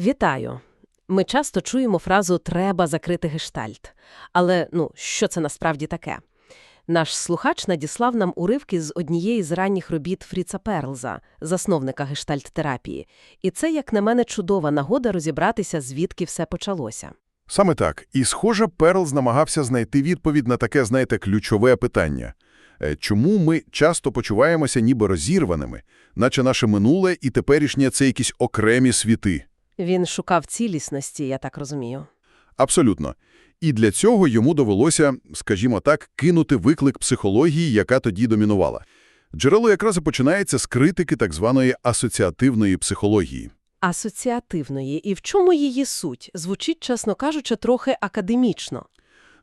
Вітаю. Ми часто чуємо фразу «треба закрити гештальт». Але, ну, що це насправді таке? Наш слухач надіслав нам уривки з однієї з ранніх робіт Фріца Перлза, засновника гештальт-терапії. І це, як на мене, чудова нагода розібратися, звідки все почалося. Саме так. І, схоже, Перлз намагався знайти відповідь на таке, знаєте, ключове питання. Е, Чому ми часто почуваємося ніби розірваними, наче наше минуле і теперішнє – це якісь окремі світи? Він шукав цілісності, я так розумію. Абсолютно. І для цього йому довелося, скажімо так, кинути виклик психології, яка тоді домінувала. Джерело якраз і починається з критики так званої асоціативної психології. Асоціативної. І в чому її суть? Звучить, чесно кажучи, трохи академічно.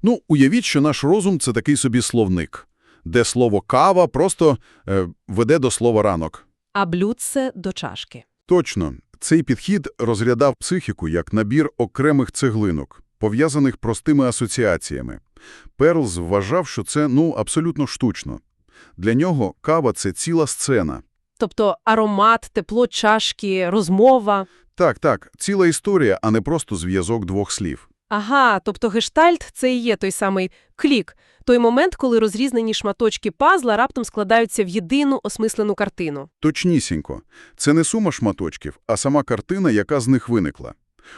Ну, уявіть, що наш розум – це такий собі словник, де слово «кава» просто е, веде до слова «ранок». А блюдце до чашки. Точно. Цей підхід розглядав психіку як набір окремих цеглинок, пов'язаних простими асоціаціями. Перлз вважав, що це, ну, абсолютно штучно. Для нього кава – це ціла сцена. Тобто аромат, тепло чашки, розмова. Так, так, ціла історія, а не просто зв'язок двох слів. Ага, тобто гештальт – це і є той самий клік, той момент, коли розрізнені шматочки пазла раптом складаються в єдину осмислену картину. Точнісінько. Це не сума шматочків, а сама картина, яка з них виникла.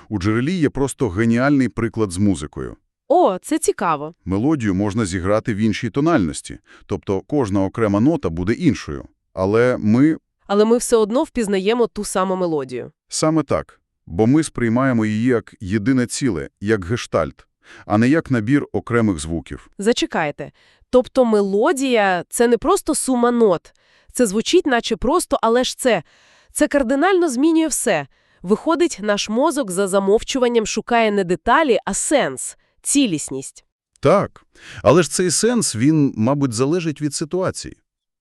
У джерелі є просто геніальний приклад з музикою. О, це цікаво. Мелодію можна зіграти в іншій тональності, тобто кожна окрема нота буде іншою. Але ми Але ми все одно впізнаємо ту саму мелодію. саме так, бо ми сприймаємо її як єдине ціле, як гештальт, а не як набір окремих звуків. Зачекайте. Тобто мелодія – це не просто сума нот. Це звучить наче просто, але ж це. Це кардинально змінює все. Виходить, наш мозок за замовчуванням шукає не деталі, а сенс, цілісність. Так, але ж цей сенс, він, мабуть, залежить від ситуації.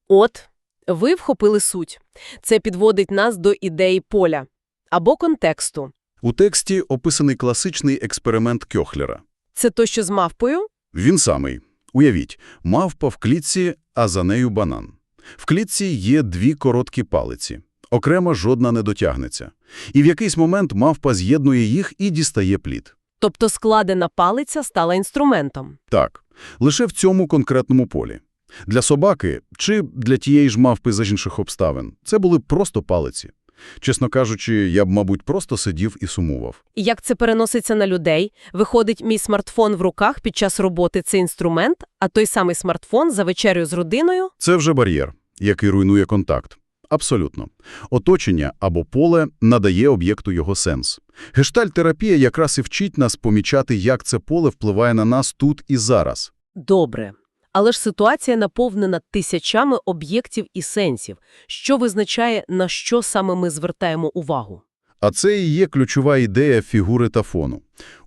От, ви вхопили суть. Це підводить нас до ідеї поля або контексту. У тексті описаний класичний експеримент Кьохлера. Це то, що з мавпою? Він самий. Уявіть, мавпа в клітці, а за нею банан. В клітці є дві короткі палиці. Окремо жодна не дотягнеться. І в якийсь момент мавпа з'єднує їх і дістає плід. Тобто складена палиця стала інструментом. Так, лише в цьому конкретному полі. Для собаки чи для тієї ж мавпи за інших обставин це були просто палиці. Чесно кажучи, я б, мабуть, просто сидів і сумував. І як це переноситься на людей? Виходить, мій смартфон в руках під час роботи – це інструмент, а той самий смартфон за вечерю з родиною? Це вже бар'єр, який руйнує контакт. Абсолютно. Оточення або поле надає об'єкту його сенс. Гештальт-терапія якраз і вчить нас помічати, як це поле впливає на нас тут і зараз. Добре. Але ж ситуація наповнена тисячами об'єктів і сенсів, що визначає, на що саме ми звертаємо увагу. А це і є ключова ідея фігури та фону.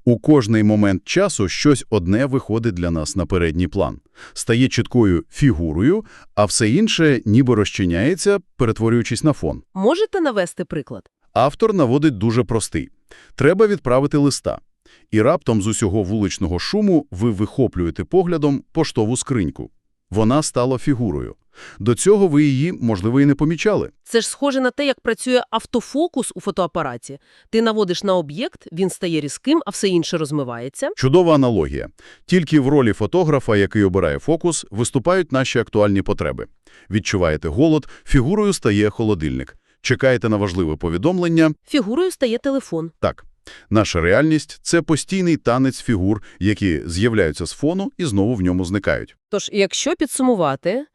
У кожний момент часу щось одне виходить для нас на передній план. Стає чіткою фігурою, а все інше ніби розчиняється, перетворюючись на фон. Можете навести приклад? Автор наводить дуже простий. Треба відправити листа. І раптом з усього вуличного шуму ви вихоплюєте поглядом поштову скриньку. Вона стала фігурою. До цього ви її, можливо, і не помічали. Це ж схоже на те, як працює автофокус у фотоапараті. Ти наводиш на об'єкт, він стає різким, а все інше розмивається. Чудова аналогія. Тільки в ролі фотографа, який обирає фокус, виступають наші актуальні потреби. Відчуваєте голод, фігурою стає холодильник. Чекаєте на важливе повідомлення Фігурою стає телефон. Так, наша реальність – це постійний танець фігур, які з'являються з фону і знову в ньому зникають. Тож, якщо підсумувати,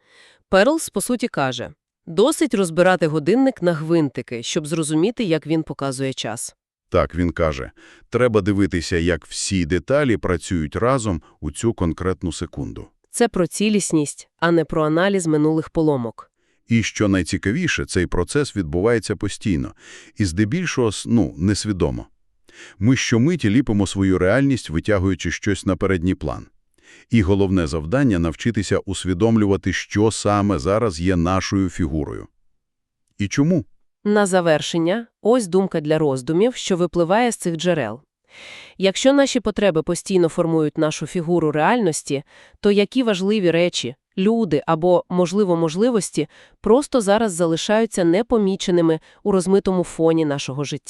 Перлс, по суті, каже, досить розбирати годинник на гвинтики, щоб зрозуміти, як він показує час. Так, він каже, треба дивитися, як всі деталі працюють разом у цю конкретну секунду. Це про цілісність, а не про аналіз минулих поломок. І що найцікавіше, цей процес відбувається постійно, і здебільшого, ну, несвідомо. Ми щомиті ліпимо свою реальність, витягуючи щось на передній план. І головне завдання – навчитися усвідомлювати, що саме зараз є нашою фігурою. І чому? На завершення, ось думка для роздумів, що випливає з цих джерел. Якщо наші потреби постійно формують нашу фігуру реальності, то які важливі речі, люди або, можливо, можливості просто зараз залишаються непоміченими у розмитому фоні нашого життя?